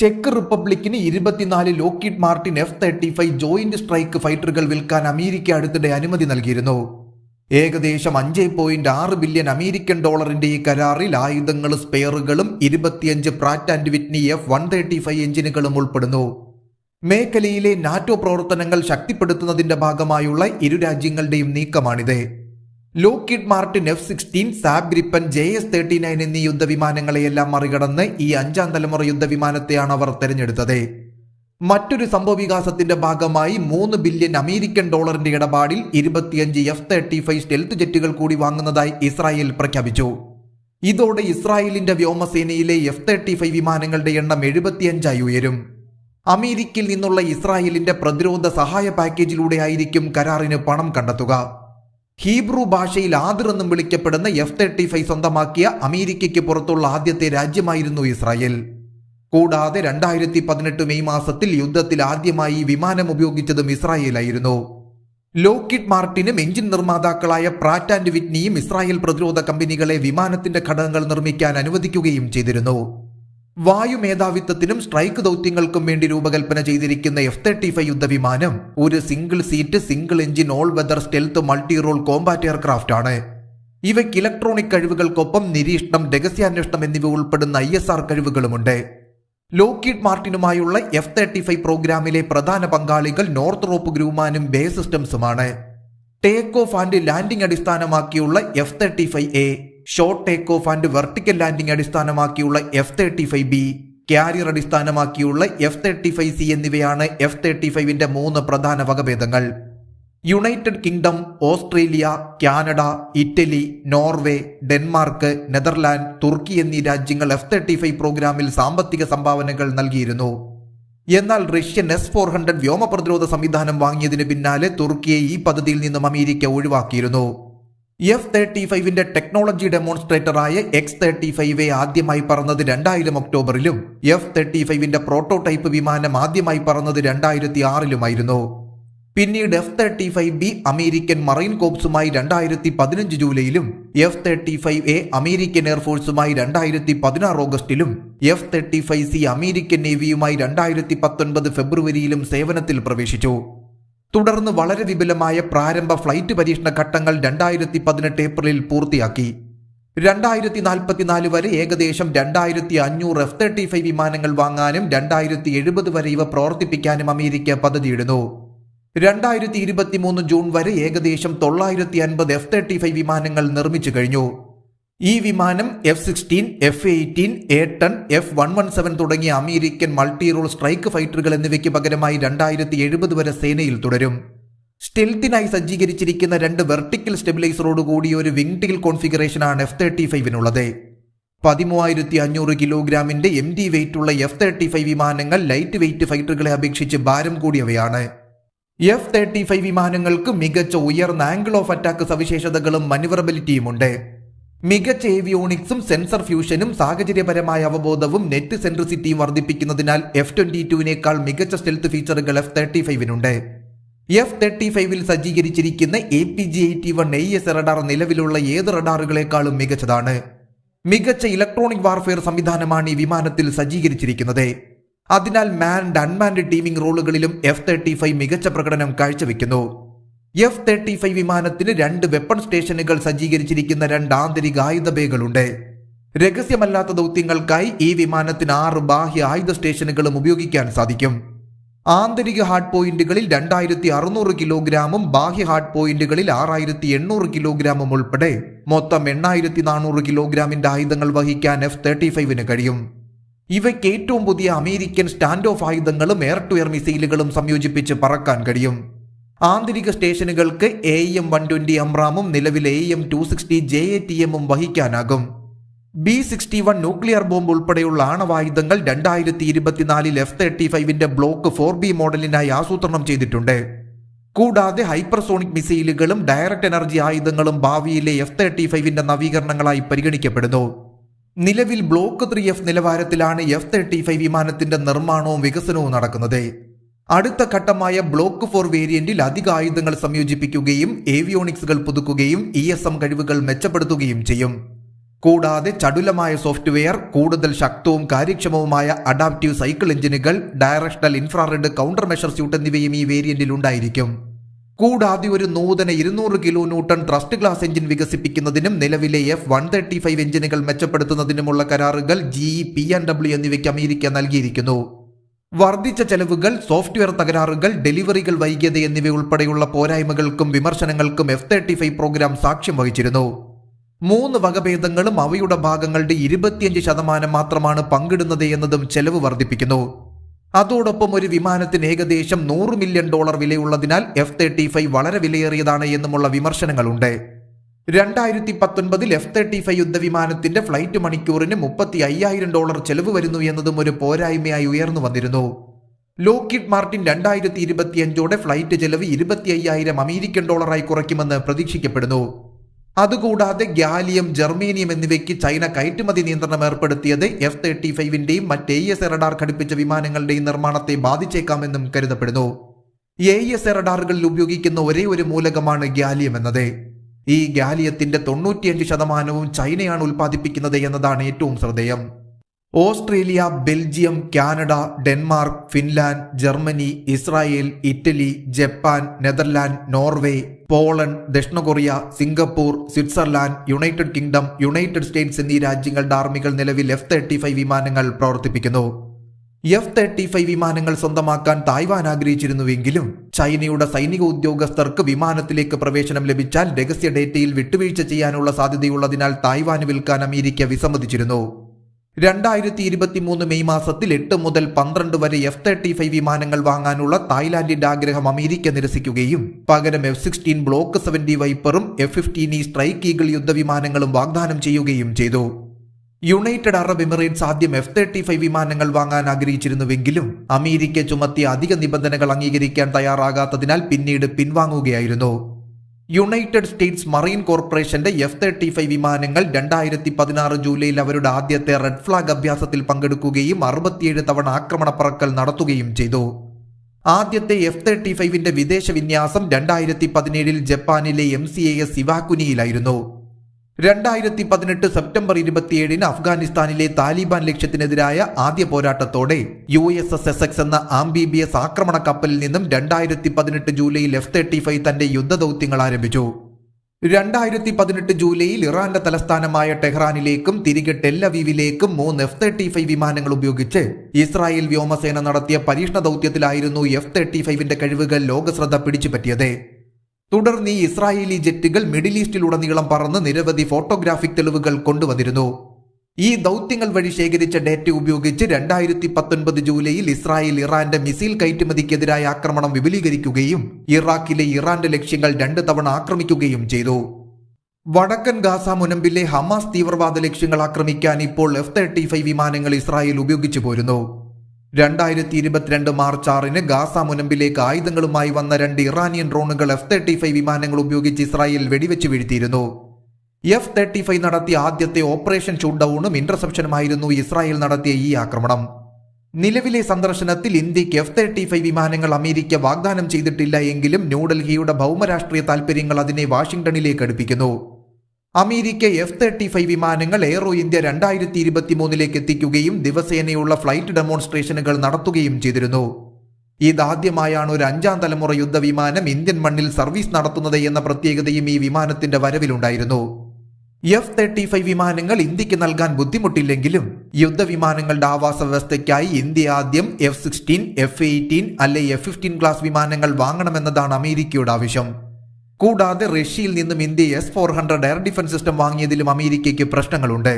Check റിപ്പബ്ലിക്കിന് ഇരുപത്തിനാല് Lockheed Martin F thirty five joint strike ഫൈറ്ററുകൾ വിൽക്കാൻ അമേരിക്ക അടുത്തിടെ അനുമതി നൽകിയിരുന്നു. ഏകദേശം അഞ്ച് പോയിന്റ് ആറ് ബില്യൺ അമേരിക്കൻ ഡോളറിന്റെ ഈ കരാറിൽ ആയുധങ്ങൾ സ്പെയറുകളും ഇരുപത്തിയഞ്ച് Pratt and Whitney F one thirty five എഞ്ചിനുകളും ഉൾപ്പെടുന്നു. മേഖലയിലെ നാറ്റോ പ്രവർത്തനങ്ങൾ ശക്തിപ്പെടുത്തുന്നതിന്റെ ഭാഗമായുള്ള ഇരു രാജ്യങ്ങളുടെയും നീക്കമാണിത്. Lockheed Martin F sixteen Saab Gripen J S thirty nine എന്നീ യുദ്ധവിമാനങ്ങളെയെല്ലാം മറികടന്ന് ഈ അഞ്ചാം തലമുറ യുദ്ധവിമാനത്തെയാണ് അവർ തെരഞ്ഞെടുത്തത്. മറ്റൊരു സംഭവവികാസത്തിന്റെ ഭാഗമായി മൂന്ന് ബില്യൺ അമേരിക്കൻ ഡോളറിന്റെ ഇടപാടിൽ ഇരുപത്തിയഞ്ച് എഫ് തേർട്ടി ഫൈവ് സ്റ്റെൽത്ത് ജെറ്റുകൾ കൂടി വാങ്ങുന്നതായി ഇസ്രായേൽ പ്രഖ്യാപിച്ചു. ഇതോടെ ഇസ്രായേലിന്റെ വ്യോമസേനയിലെ എഫ് തേർട്ടി ഫൈവ് വിമാനങ്ങളുടെ എണ്ണം എഴുപത്തിയഞ്ചായി ഉയരും. അമേരിക്കയിൽ നിന്നുള്ള ഇസ്രായേലിന്റെ പ്രതിരോധ സഹായ പാക്കേജിലൂടെ ആയിരിക്കും കരാറിന് പണം കണ്ടെത്തുക. ഹീബ്രു ഭാഷയിൽ ആദിർ എന്നും വിളിക്കപ്പെടുന്ന എഫ് തേർട്ടി ഫൈവ് സ്വന്തമാക്കിയ അമേരിക്കയ്ക്ക് പുറത്തുള്ള ആദ്യത്തെ രാജ്യമായിരുന്നു ഇസ്രായേൽ. കൂടാതെ രണ്ടായിരത്തി പതിനെട്ട് മെയ് മാസത്തിൽ യുദ്ധത്തിൽ ആദ്യമായി വിമാനം ഉപയോഗിച്ചതും ഇസ്രായേലായിരുന്നു. ലോക്കിഡ് മാർട്ടിനും എഞ്ചിൻ നിർമ്മാതാക്കളായ പ്രാറ്റ് ആൻഡ് വിറ്റ്നിയും ഇസ്രായേൽ പ്രതിരോധ കമ്പനികളെ വിമാനത്തിന്റെ ഘടകങ്ങൾ നിർമ്മിക്കാൻ അനുവദിക്കുകയും ചെയ്തിരുന്നു. വായു മേധാവിത്വത്തിനും സ്ട്രൈക്ക് ദൗത്യങ്ങൾക്കും വേണ്ടി രൂപകൽപ്പന ചെയ്തിരിക്കുന്ന എഫ് തേർട്ടി ഫൈവ് യുദ്ധവിമാനം ഒരു single seat single engine all weather stealth multi role combat aircraft ആണ്. ഇവയ്ക്ക് ഇലക്ട്രോണിക് കഴിവുകൾക്കൊപ്പം നിരീക്ഷണം രഹസ്യാന്വേഷണം എന്നിവ ഉൾപ്പെടുന്ന ഐ എസ് ആർ കഴിവുകളുമുണ്ട്. ലോക്കീഡ് മാർട്ടിനുമായുള്ള എഫ് തേർട്ടി ഫൈവ് പ്രോഗ്രാമിലെ പ്രധാന പങ്കാളികൾ നോർത്ത് റോപ്പ് ഗ്രൂമാനും ബേ സിസ്റ്റംസുമാണ്. ടേക്ക് ഓഫ് ആൻഡ് ലാൻഡിംഗ് അടിസ്ഥാനമാക്കിയുള്ള F thirty five A short take off and vertical landing അടിസ്ഥാനമാക്കിയുള്ള F thirty five B carrier അടിസ്ഥാനമാക്കിയുള്ള എഫ് തേർട്ടി ഫൈവ് സി എന്നിവയാണ് എഫ് തേർട്ടി ഫൈവിന്റെ മൂന്ന് പ്രധാന വകഭേദങ്ങൾ. United Kingdom Australia Canada Italy Norway Denmark Netherland തുർക്കി എന്നീ രാജ്യങ്ങൾ F thirty five പ്രോഗ്രാമിൽ സാമ്പത്തിക സംഭാവനകൾ നൽകിയിരുന്നു. എന്നാൽ റഷ്യൻ എസ് ഫോർ ഹൺഡ്രഡ് വ്യോമ പ്രതിരോധ സംവിധാനം വാങ്ങിയതിന് പിന്നാലെ തുർക്കിയെ ഈ പദ്ധതിയിൽ നിന്നും അമേരിക്ക ഒഴിവാക്കിയിരുന്നു. എഫ് തേർട്ടി ഫൈവിന്റെ ടെക്നോളജി ഡെമോൺസ്ട്രേറ്ററായ എക്സ് തേർട്ടി ഫൈവ് ആദ്യമായി പറന്നത് രണ്ടായിരം ഒക്ടോബറിലും എഫ് തേർട്ടി ഫൈവിന്റെ പ്രോട്ടോടൈപ്പ് വിമാനം ആദ്യമായി പറന്നത് രണ്ടായിരത്തി ആറിലുമായിരുന്നു പിന്നീട് F thirty five B American marine കോപ്സുമായി രണ്ടായിരത്തി പതിനഞ്ച് ജൂലൈയിലും F thirty five A American എയർഫോഴ്സുമായി രണ്ടായിരത്തി പതിനാറ് ഓഗസ്റ്റിലും F thirty five C American നേവിയുമായി രണ്ടായിരത്തി പത്തൊൻപത് ഫെബ്രുവരിയിലും സേവനത്തിൽ പ്രവേശിച്ചു. തുടർന്ന് വളരെ വിപുലമായ പ്രാരംഭ ഫ്ലൈറ്റ് പരീക്ഷണ ഘട്ടങ്ങൾ രണ്ടായിരത്തി പതിനെട്ട് ഏപ്രിലിൽ പൂർത്തിയാക്കി. രണ്ടായിരത്തി നാൽപ്പത്തിനാല് വരെ ഏകദേശം രണ്ടായിരത്തി അഞ്ഞൂറ് എഫ് തേർട്ടി ഫൈവ് വിമാനങ്ങൾ വാങ്ങാനും രണ്ടായിരത്തി എഴുപത് വരെ ഇവ പ്രവർത്തിപ്പിക്കാനും അമേരിക്ക പദ്ധതിയിടുന്നു. രണ്ടായിരത്തി ഇരുപത്തി മൂന്ന് ജൂൺ വരെ ഏകദേശം തൊള്ളായിരത്തി അൻപത് എഫ് തേർട്ടി ഫൈവ് വിമാനങ്ങൾ നിർമ്മിച്ചു കഴിഞ്ഞു. ഈ വിമാനം F sixteen F eighteen A ten F one one seven തുടങ്ങിയ American multi role strike fighters എന്നിവയ്ക്ക് പകരമായി രണ്ടായിരത്തി എഴുപത് വരെ സേനയിൽ തുടരും. സ്റ്റെൽത്തിനായി സജ്ജീകരിച്ചിരിക്കുന്ന രണ്ട് വെർട്ടിക്കൽ സ്റ്റെബിലൈസറോട് കൂടിയ ഒരു വിംഗ് ടീൽ കോൺഫിഗറേഷനാണ് എഫ് തേർട്ടി ഫൈവിനുള്ളത്. പതിമൂവായിരത്തി അഞ്ഞൂറ് കിലോഗ്രാമിന്റെ എം ഡി വെയിറ്റുള്ള എഫ് തേർട്ടി ഫൈവ് വിമാനങ്ങൾ ലൈറ്റ് വെയിറ്റ് ഫൈറ്ററുകളെ അപേക്ഷിച്ച് ഭാരം കൂടിയവയാണ്. എഫ് തേർട്ടി ഫൈവ് വിമാനങ്ങൾക്ക് മികച്ച ഉയർന്ന ആംഗിൾ ഓഫ് അറ്റാക്ക് സവിശേഷതകളും മനുവറബിലിറ്റിയുമുണ്ട് മികച്ച ഏവിയോണിക്സും സെൻസർ ഫ്യൂഷനും സാഹചര്യപരമായ അവബോധവും നെറ്റ് സെൻട്രിസിറ്റിയും വർദ്ധിപ്പിക്കുന്നതിനാൽ എഫ് ട്വന്റി ടുവിനേക്കാൾ മികച്ച സ്റ്റെൽത്ത് ഫീച്ചറുകൾ എഫ് തേർട്ടി ഫൈവിനുണ്ട് എഫ് തേർട്ടി ഫൈവിൽ സജ്ജീകരിച്ചിരിക്കുന്ന A P G eighty one I S radar നിലവിലുള്ള ഏത് റഡാറുകളെക്കാളും മികച്ചതാണ്. മികച്ച ഇലക്ട്രോണിക് വാർഫെയർ സംവിധാനമാണ് ഈ വിമാനത്തിൽ സജ്ജീകരിച്ചിരിക്കുന്നത്. അതിനാൽ മാൻഡ് അൺമാൻഡ് ടീമിംഗ് റോളുകളിലും എഫ് തേർട്ടി ഫൈവ് മികച്ച പ്രകടനം കാഴ്ചവെക്കുന്നു. എഫ് തേർട്ടി ഫൈവ് വിമാനത്തിന് രണ്ട് വെപ്പൺ സ്റ്റേഷനുകൾ സജ്ജീകരിച്ചിരിക്കുന്ന രണ്ട് ആന്തരിക ആയുധ ബേകളുണ്ട് രഹസ്യമല്ലാത്ത ദൗത്യങ്ങൾക്കായി ഈ വിമാനത്തിന് ആറ് ബാഹ്യ ആയുധ സ്റ്റേഷനുകളും ഉപയോഗിക്കാൻ സാധിക്കും. ആന്തരിക ഹാർഡ് പോയിന്റുകളിൽ രണ്ടായിരത്തി അറുന്നൂറ് കിലോഗ്രാമും ബാഹ്യ ഹാർഡ് പോയിന്റുകളിൽ ആറായിരത്തി എണ്ണൂറ് കിലോഗ്രാമും ഉൾപ്പെടെ മൊത്തം എണ്ണായിരത്തി നാനൂറ് കിലോഗ്രാമിന്റെ ആയുധങ്ങൾ വഹിക്കാൻ എഫ് തേർട്ടി ഫൈവിന് കഴിയും. ഇവയ്ക്ക് ഏറ്റവും പുതിയ അമേരിക്കൻ സ്റ്റാൻഡ് ഓഫ് ആയുധങ്ങളും എയർ ടു എയർ മിസൈലുകളും സംയോജിപ്പിച്ച് പറക്കാൻ കഴിയും. ആന്തരിക സ്റ്റേഷനുകൾക്ക് എ എം വൺ ട്വന്റി അംറാമും നിലവിൽ A M two sixty J A T എമ്മും വഹിക്കാനാകും. B sixty one nuclear bomb ഉൾപ്പെടെയുള്ള ആണവായുധങ്ങൾ രണ്ടായിരത്തി ഇരുപത്തിനാലിൽ എഫ് തേർട്ടി ഫൈവിന്റെ ബ്ലോക്ക് ഫോർ ബി മോഡലിനായി ആസൂത്രണം ചെയ്തിട്ടുണ്ട്. കൂടാതെ ഹൈപ്പർസോണിക് മിസൈലുകളും ഡയറക്ട് എനർജി ആയുധങ്ങളും ഭാവിയിലെ എഫ് തേർട്ടി ഫൈവിന്റെ നവീകരണങ്ങളായി പരിഗണിക്കപ്പെടുന്നു. നിലവിൽ ബ്ലോക്ക് ത്രീ എഫ് നിലവാരത്തിലാണ് എഫ് തേർട്ടി ഫൈവ് വിമാനത്തിന്റെ നിർമ്മാണവും വികസനവും നടക്കുന്നത്. അടുത്ത ഘട്ടമായ ബ്ലോക്ക് ഫോർ വേരിയന്റിൽ അധിക ആയുധങ്ങൾ സംയോജിപ്പിക്കുകയും ഏവിയോണിക്സുകൾ പുതുക്കുകയും ഇ എസ് എം കഴിവുകൾ മെച്ചപ്പെടുത്തുകയും ചെയ്യും. കൂടാതെ ചടുലമായ സോഫ്റ്റ്വെയർ കൂടുതൽ ശക്തവും കാര്യക്ഷമവുമായ അഡാപ്റ്റീവ് സൈക്കിൾ എഞ്ചിനുകൾ directional infrared counter measure suite എന്നിവയും ഈ വേരിയന്റിൽ ഉണ്ടായിരിക്കും. കൂടാതെ ഒരു നൂതന ഇരുന്നൂറ് kilo newton thrust class engine വികസിപ്പിക്കുന്നതിനും നിലവിലെ എഫ് വൺ തേർട്ടി ഫൈവ് എഞ്ചിനുകൾ മെച്ചപ്പെടുത്തുന്നതിനുമുള്ള കരാറുകൾ ജി പി എൻ ഡബ്ല്യു എന്നിവയ്ക്ക് അമേരിക്ക നൽകിയിരിക്കുന്നു. വർദ്ധിച്ച ചെലവുകൾ സോഫ്റ്റ്വെയർ തകരാറുകൾ ഡെലിവറികൾ വൈകിയത് എന്നിവ ഉൾപ്പെടെയുള്ള പോരായ്മകൾക്കും വിമർശനങ്ങൾക്കും എഫ് തേർട്ടി ഫൈവ് പ്രോഗ്രാം സാക്ഷ്യം വഹിച്ചിരുന്നു. മൂന്ന് വകഭേദങ്ങളും അവയുടെ ഭാഗങ്ങളുടെ ഇരുപത്തിയഞ്ച് ശതമാനം മാത്രമാണ് പങ്കിടുന്നത് എന്നതും ചെലവ് വർദ്ധിപ്പിക്കുന്നു. അതോടൊപ്പം ഒരു വിമാനത്തിന് ഏകദേശം നൂറ് മില്യൺ ഡോളർ വിലയുള്ളതിനാൽ എഫ് തേർട്ടി ഫൈവ് വളരെ വിലയേറിയതാണ് എന്നുമുള്ള വിമർശനങ്ങളുണ്ട്. രണ്ടായിരത്തി പത്തൊൻപതിൽ എഫ് തേർട്ടി ഫൈവ് യുദ്ധവിമാനത്തിന്റെ ഫ്ലൈറ്റ് മണിക്കൂറിന് മുപ്പത്തി അയ്യായിരം ഡോളർ ചെലവ് വരുന്നു എന്നതും ഒരു പോരായ്മയായി ഉയർന്നു വന്നിരുന്നു. ലോക്കിഡ് മാർട്ടിൻ രണ്ടായിരത്തി ഇരുപത്തിയഞ്ചോടെ ഫ്ലൈറ്റ് ചെലവ് ഇരുപത്തി അയ്യായിരം അമേരിക്കൻ ഡോളറായി കുറയ്ക്കുമെന്ന് പ്രതീക്ഷിക്കപ്പെടുന്നു. അതുകൂടാതെ ഗാലിയം ജർമേനിയം എന്നിവയ്ക്ക് ചൈന കയറ്റുമതി നിയന്ത്രണം ഏർപ്പെടുത്തിയത് എഫ് തേർട്ടി ഫൈവിന്റെയും മറ്റ് എ എസ് റഡാർ ഘടിപ്പിച്ച വിമാനങ്ങളുടെയും നിർമ്മാണത്തെ ബാധിച്ചേക്കാമെന്നും കരുതപ്പെടുന്നു. എ എസ് റഡാറുകളിൽ ഉപയോഗിക്കുന്ന ഒരേ ഒരു മൂലകമാണ് ഗാലിയം എന്നത്. ഈ ഗാലിയത്തിന്റെ തൊണ്ണൂറ്റിയഞ്ച് ശതമാനവും ചൈനയാണ് ഉൽപ്പാദിപ്പിക്കുന്നത് എന്നതാണ് ഏറ്റവും ശ്രദ്ധേയം. Australia Belgium Canada Denmark Finland Germany Israel Italy Japan Netherland Norway Poland ദക്ഷിണ Korea Singapore Switzerland United Kingdom United States എന്നീ രാജ്യങ്ങളുടെ ആർമികൾ നിലവിൽ എഫ് തേർട്ടി ഫൈവ് വിമാനങ്ങൾ പ്രവർത്തിപ്പിക്കുന്നു. എഫ് തേർട്ടി ഫൈവ് വിമാനങ്ങൾ സ്വന്തമാക്കാൻ തായ്വാൻ ആഗ്രഹിച്ചിരുന്നുവെങ്കിലും ചൈനയുടെ സൈനിക ഉദ്യോഗസ്ഥർക്ക് വിമാനത്തിലേക്ക് പ്രവേശനം ലഭിച്ചാൽ രഹസ്യ ഡേറ്റയിൽ വിട്ടുവീഴ്ച ചെയ്യാനുള്ള സാധ്യതയുള്ളതിനാൽ തായ്വാൻ വിൽക്കാൻ അമേരിക്ക വിസമ്മതിച്ചിരുന്നു. രണ്ടായിരത്തി ഇരുപത്തി മൂന്ന് മെയ് മാസത്തിൽ എട്ട് മുതൽ പന്ത്രണ്ട് വരെ എഫ് തേർട്ടി ഫൈവ് വിമാനങ്ങൾ വാങ്ങാനുള്ള തായ്ലാന്റിന്റെ ആഗ്രഹം അമേരിക്ക നിരസിക്കുകയും പകരം F sixteen block seventy വൈപ്പറും F fifteen E strike eagle യുദ്ധവിമാനങ്ങളും വാഗ്ദാനം ചെയ്യുകയും ചെയ്തു. യുണൈറ്റഡ് അറബ് എമിറേറ്റ്സ് ആദ്യം എഫ് തേർട്ടി ഫൈവ് വിമാനങ്ങൾ വാങ്ങാൻ ആഗ്രഹിച്ചിരുന്നുവെങ്കിലും അമേരിക്ക ചുമത്തിയ അധിക നിബന്ധനകൾ അംഗീകരിക്കാൻ തയ്യാറാകാത്തതിനാൽ പിന്നീട് പിൻവാങ്ങുകയായിരുന്നു. യുണൈറ്റഡ് സ്റ്റേറ്റ്സ് മറൈൻ കോർപ്പറേഷന്റെ എഫ് തേർട്ടി ഫൈവ് വിമാനങ്ങൾ രണ്ടായിരത്തി പതിനാറ് ജൂലൈയിൽ അവരുടെ ആദ്യത്തെ റെഡ് ഫ്ലാഗ് അഭ്യാസത്തിൽ പങ്കെടുക്കുകയും അറുപത്തിയേഴ് തവണ ആക്രമണ പറക്കൽ നടത്തുകയും ചെയ്തു. ആദ്യത്തെ എഫ് തേർട്ടി ഫൈവിന്റെ വിദേശ വിന്യാസം രണ്ടായിരത്തി പതിനേഴിൽ ജപ്പാനിലെ എം സി എ എസ് ഇവാക്കുനിയിലായിരുന്നു രണ്ടായിരത്തി പതിനെട്ട് സെപ്റ്റംബർ ഇരുപത്തിയേഴിന് അഫ്ഗാനിസ്ഥാനിലെ താലിബാൻ ലക്ഷ്യത്തിനെതിരായ ആദ്യ പോരാട്ടത്തോടെ U S S S X എന്ന ആംബിബിഎസ് ആക്രമണ കപ്പലിൽ നിന്നും രണ്ടായിരത്തി പതിനെട്ട് ജൂലൈയിൽ എഫ് തേർട്ടി ഫൈവ് തന്റെ യുദ്ധദൗത്യങ്ങൾ ആരംഭിച്ചു. രണ്ടായിരത്തി പതിനെട്ട് ജൂലൈയിൽ ഇറാന്റെ തലസ്ഥാനമായ ടെഹ്റാനിലേക്കും തിരികെ ടെല്ലവീവിലേക്കും മൂന്ന് എഫ് തേർട്ടി ഫൈവ് വിമാനങ്ങൾ ഉപയോഗിച്ച് ഇസ്രായേൽ വ്യോമസേന നടത്തിയ പരീക്ഷണ ദൗത്യത്തിലായിരുന്നു എഫ് തേർട്ടി ഫൈവിന്റെ കഴിവുകൾ ലോകശ്രദ്ധ പിടിച്ചുപറ്റിയത്. തുടർന്ന് ഈ ഇസ്രായേലി ജെറ്റുകൾ മിഡിൽ ഈസ്റ്റിലുടനീളം പറന്ന് നിരവധി ഫോട്ടോഗ്രാഫിക് തെളിവുകൾ കൊണ്ടുവന്നിരുന്നു. ഈ ദൗത്യങ്ങൾ വഴി ശേഖരിച്ച ഡേറ്റ ഉപയോഗിച്ച് രണ്ടായിരത്തി പത്തൊൻപത് ജൂലൈയിൽ ഇസ്രായേൽ ഇറാന്റെ മിസൈൽ കയറ്റുമതിക്കെതിരായ ആക്രമണം വിപുലീകരിക്കുകയും ഇറാഖിലെ ഇറാന്റെ ലക്ഷ്യങ്ങൾ രണ്ട് തവണ ആക്രമിക്കുകയും ചെയ്തു. വടക്കൻ ഗാസ മുനമ്പിലെ ഹമാസ് തീവ്രവാദ ലക്ഷ്യങ്ങൾ ആക്രമിക്കാൻ ഇപ്പോൾ എഫ് തേർട്ടി ഫൈവ് വിമാനങ്ങൾ ഇസ്രായേൽ ഉപയോഗിച്ചു പോരുന്നു. രണ്ടായിരത്തി ഇരുപത്തിരണ്ട് മാർച്ച് ആറിന് ഗാസ മുനമ്പിലേക്ക് ആയുധങ്ങളുമായി വന്ന രണ്ട് ഇറാനിയൻ ഡ്രോണുകൾ എഫ് തേർട്ടി ഫൈവ് വിമാനങ്ങൾ ഉപയോഗിച്ച് ഇസ്രായേൽ വെടിവെച്ച് വീഴ്ത്തിയിരുന്നു. എഫ് തേർട്ടി ഫൈവ് നടത്തിയ ആദ്യത്തെ ഓപ്പറേഷൻ ഷൂട്ട് ഡൌണും ഇന്റർസെപ്ഷനുമായിരുന്നു ഇസ്രായേൽ നടത്തിയ ഈ ആക്രമണം. നിലവിലെ സന്ദർശനത്തിൽ ഇന്ത്യയ്ക്ക് എഫ് തേർട്ടി ഫൈവ് വിമാനങ്ങൾ അമേരിക്ക വാഗ്ദാനം ചെയ്തിട്ടില്ല എങ്കിലും ന്യൂഡൽഹിയുടെ ഭൗമരാഷ്ട്രീയ താൽപര്യങ്ങൾ അതിനെ വാഷിംഗ്ടണിലേക്ക് അടുപ്പിക്കുന്നു. അമേരിക്ക എഫ് തേർട്ടി ഫൈവ് വിമാനങ്ങൾ എയറോ ഇന്ത്യ രണ്ടായിരത്തി ഇരുപത്തി മൂന്നിലേക്ക് എത്തിക്കുകയും ദിവസേനയുള്ള ഫ്ലൈറ്റ് ഡെമോൺസ്ട്രേഷനുകൾ നടത്തുകയും ചെയ്തിരുന്നു. ഇതാദ്യമായാണ് ഒരു അഞ്ചാം തലമുറ യുദ്ധവിമാനം ഇന്ത്യൻ മണ്ണിൽ സർവീസ് നടത്തുന്നത് എന്ന പ്രത്യേകതയും ഈ വിമാനത്തിന്റെ വരവിലുണ്ടായിരുന്നു. എഫ് തേർട്ടി ഫൈവ് വിമാനങ്ങൾ ഇന്ത്യയ്ക്ക് നൽകാൻ ബുദ്ധിമുട്ടില്ലെങ്കിലും യുദ്ധവിമാനങ്ങളുടെ ആവാസ വ്യവസ്ഥയ്ക്കായി ഇന്ത്യ ആദ്യം എഫ് സിക്സ്റ്റീൻ എഫ് എയ്റ്റീൻ അല്ലെ എഫ് ഫിഫ്റ്റീൻ ക്ലാസ് വിമാനങ്ങൾ വാങ്ങണമെന്നതാണ് അമേരിക്കയുടെ ആവശ്യം. കൂടാതെ റഷ്യയിൽ നിന്നും India S four hundred air defence system വാങ്ങിയതിലും അമേരിക്കയ്ക്ക് പ്രശ്നങ്ങളുണ്ട്.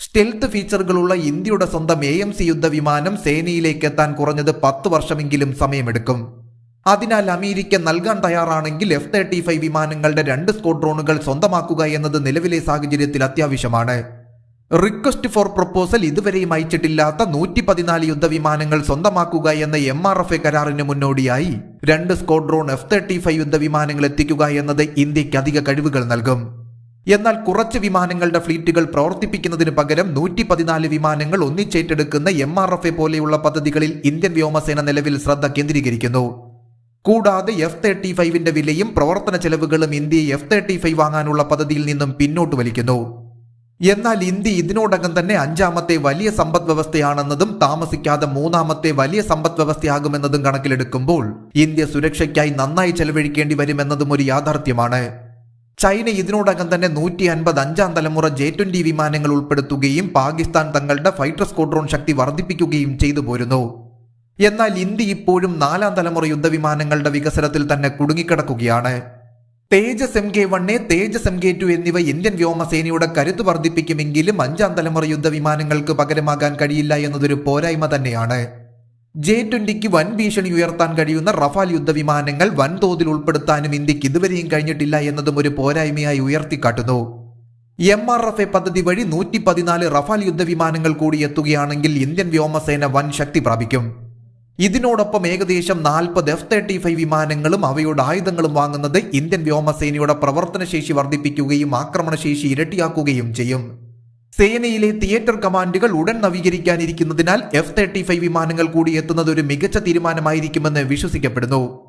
സ്റ്റെൽത്ത് ഫീച്ചറുകളുള്ള ഇന്ത്യയുടെ സ്വന്തം എ എം സി യുദ്ധവിമാനം സേനയിലേക്ക് എത്താൻ കുറഞ്ഞത് പത്ത് വർഷമെങ്കിലും സമയമെടുക്കും. അതിനാൽ അമേരിക്ക നൽകാൻ തയ്യാറാണെങ്കിൽ എഫ് തേർട്ടി ഫൈവ് വിമാനങ്ങളുടെ രണ്ട് സ്ക്വാഡ്രോണുകൾ സ്വന്തമാക്കുക എന്നത് നിലവിലെ സാഹചര്യത്തിൽ അത്യാവശ്യമാണ്. റിക്വസ്റ്റ് ഫോർ പ്രപ്പോസൽ ഇതുവരെയും അയച്ചിട്ടില്ലാത്ത നൂറ്റി പതിനാല് യുദ്ധവിമാനങ്ങൾ സ്വന്തമാക്കുക എന്ന എം ആർ എഫ് എ കരാറിന് മുന്നോടിയായി രണ്ട് സ്ക്വാഡ്രോൺ എഫ് തേർട്ടി ഫൈവ് യുദ്ധവിമാനങ്ങൾ എത്തിക്കുക എന്നത് ഇന്ത്യയ്ക്ക് അധിക കഴിവുകൾ നൽകും. എന്നാൽ കുറച്ച് വിമാനങ്ങളുടെ ഫ്ലീറ്റുകൾ പ്രവർത്തിപ്പിക്കുന്നതിന് പകരം നൂറ്റി പതിനാല് വിമാനങ്ങൾ ഒന്നിച്ചേറ്റെടുക്കുന്ന എം ആർ എഫ് എ പോലെയുള്ള പദ്ധതികളിൽ ഇന്ത്യൻ വ്യോമസേന നിലവിൽ ശ്രദ്ധ കേന്ദ്രീകരിക്കുന്നു. കൂടാതെ എഫ് തേർട്ടി ഫൈവിന്റെ വിലയും പ്രവർത്തന ചെലവുകളും ഇന്ത്യയെ എഫ് തേർട്ടി ഫൈവ് വാങ്ങാനുള്ള പദ്ധതിയിൽ നിന്നും പിന്നോട്ട് വലിക്കുന്നു. എന്നാൽ ഇന്ത്യ ഇതിനോടകം തന്നെ അഞ്ചാമത്തെ വലിയ സമ്പദ് വ്യവസ്ഥയാണെന്നതും താമസിക്കാതെ മൂന്നാമത്തെ വലിയ സമ്പദ് വ്യവസ്ഥയാകുമെന്നതും കണക്കിലെടുക്കുമ്പോൾ ഇന്ത്യ സുരക്ഷയ്ക്കായി നന്നായി ചെലവഴിക്കേണ്ടി വരുമെന്നതും ഒരു യാഥാർത്ഥ്യമാണ്. ചൈന ഇതിനോടകം തന്നെ നൂറ്റി അൻപത് അഞ്ചാം തലമുറ ജെ ട്വന്റി വിമാനങ്ങൾ ഉൾപ്പെടുത്തുകയും പാകിസ്ഥാൻ തങ്ങളുടെ ഫൈറ്റർ സ്ക്വാഡ്രോൺ ശക്തി വർദ്ധിപ്പിക്കുകയും ചെയ്തു പോരുന്നു. എന്നാൽ ഇന്ത്യ ഇപ്പോഴും നാലാം തലമുറ യുദ്ധവിമാനങ്ങളുടെ വികസനത്തിൽ തന്നെ കുടുങ്ങിക്കിടക്കുകയാണ്. Tejas M K one Tejas M K two എന്നിവ ഇന്ത്യൻ വ്യോമസേനയുടെ കരുത്ത് വർദ്ധിപ്പിക്കുമെങ്കിലും അഞ്ചാം തലമുറ യുദ്ധവിമാനങ്ങൾക്ക് പകരമാകാൻ കഴിയില്ല എന്നതൊരു പോരായ്മ തന്നെയാണ്. ജെ ട്വന്റിക്ക് വൻ ഭീഷണി ഉയർത്താൻ കഴിയുന്ന റഫാൽ യുദ്ധവിമാനങ്ങൾ വൻതോതിൽ ഉൾപ്പെടുത്താനും ഇന്ത്യയ്ക്ക് ഇതുവരെയും കഴിഞ്ഞിട്ടില്ല എന്നതും ഒരു പോരായ്മയായി ഉയർത്തിക്കാട്ടുന്നു. എം ആർ എഫ് എ പദ്ധതി വഴി നൂറ്റി പതിനാല് റഫാൽ യുദ്ധവിമാനങ്ങൾ കൂടി എത്തുകയാണെങ്കിൽ ഇന്ത്യൻ വ്യോമസേന വൻ ശക്തി പ്രാപിക്കും. ഇതിനോടൊപ്പം ഏകദേശം നാൽപ്പത് എഫ് തേർട്ടി ഫൈവ് വിമാനങ്ങളും അവയുടെ ആയുധങ്ങളും വാങ്ങുന്നത് ഇന്ത്യൻ വ്യോമസേനയുടെ പ്രവർത്തനശേഷി വർദ്ധിപ്പിക്കുകയും ആക്രമണശേഷി ഇരട്ടിയാക്കുകയും ചെയ്യും. സേനയിലെ തിയേറ്റർ കമാൻഡുകൾ ഉടൻ നവീകരിക്കാനിരിക്കുന്നതിനാൽ എഫ് തേർട്ടി ഫൈവ് വിമാനങ്ങൾ കൂടി എത്തുന്നത് ഒരു മികച്ച തീരുമാനമായിരിക്കുമെന്ന് വിശ്വസിക്കപ്പെടുന്നു.